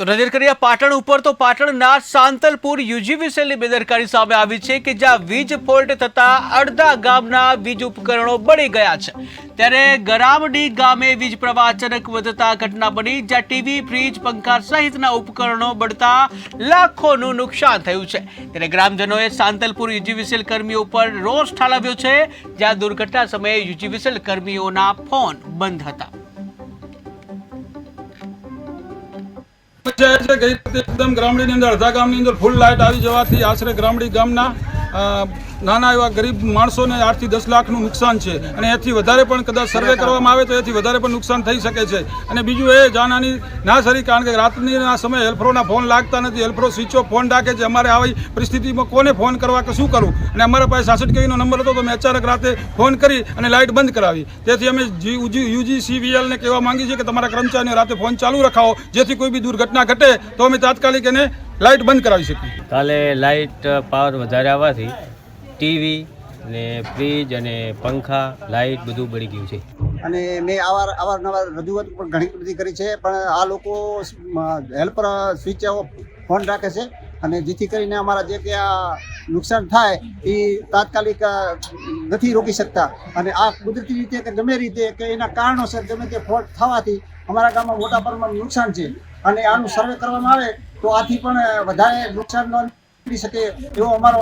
તો નજર કરીએ, પાટણ ઉપર તો પાટણના સાંતલપુર યુજીવીસીએલની બેદરકારી સામે આવી છે કે જ્યાં વીજ ફોલ્ટ થતા અડધા ગામના વીજ ઉપકરણો બળી ગયા છે. ત્યારે ગરામડી ગામે વીજ પ્રવાહ અચાનક વધતા ઘટના બની, જ્યાં ટીવી, ફ્રીજ, પંખા સહિતના ઉપકરણો બળતા લાખોનું નુકસાન થયું છે. ત્યારે ગ્રામજનોએ સાંતલપુર યુજીવીસીએલ કર્મીઓ પર રોષ ઠાલવ્યો છે, જ્યાં દુર્ઘટના સમયે યુજીવીસીએલ કર્મીઓના ફોન બંધ હતા. પંચાયત છે, ગઈ એકદમ ગ્રામડીની અંદર, અડધા ગામની અંદર ફૂલ લાઇટ આવી જવાથી આશરે ગ્રામડી ગામના નાના એવા ગરીબ માણસોને આઠથી દસ લાખનું નુકસાન છે. અને એથી વધારે પણ કદાચ સર્વે કરવામાં આવે તો એથી વધારે પણ નુકસાન થઈ શકે છે. અને બીજું એ, જાનહાની ના સરી કારણ કે રાતના સમયે હેલ્પરોના ફોન લાગતા નથી. હેલ્પરો સ્વિચ ઓફ ફોન રાખે છે. અમારે આવી પરિસ્થિતિમાં કોને ફોન કરવા કે શું કરવું? અને અમારા પાસે સાસઠ કેવીનો નંબર હતો તો મેં અચાનક રાતે ફોન કરી અને લાઇટ બંધ કરાવી. તેથી અમે યુજીસીવીએલને કહેવા માંગીએ છીએ કે તમારા કર્મચારીઓ રાતે ફોન ચાલુ રખાવો. જેથી કોઈ બી દુર્ઘટના ઘટે તો અમે તાત્કાલિક એને લાઇટ બંધ કરાવી શકીએ. કાલે લાઇટ પાવર વધારે આવવાથી ટીવી ને ફ્રીજ અને પંખા લાઇટ બધું બળી ગયું છે. અને મેં અવાર અવારનવાર રજૂઆત પણ ઘણી બધી કરી છે પણ આ લોકો હેલ્પર સ્વિચ ઓફ ફોન રાખે છે અને જેથી કરીને અમારા જે કે આ નુકસાન થાય એ તાત્કાલિક નથી રોકી શકતા. અને આ કુદરતી રીતે કે ગમે રીતે કે એના કારણોસર ગમે તે ફોલ્ટ થવાથી અમારા ગામમાં મોટા પ્રમાણમાં નુકસાન છે. અને આનું સર્વે કરવામાં આવે તો આથી પણ વધારે નુકસાન ન નીકળી શકે એવો અમારો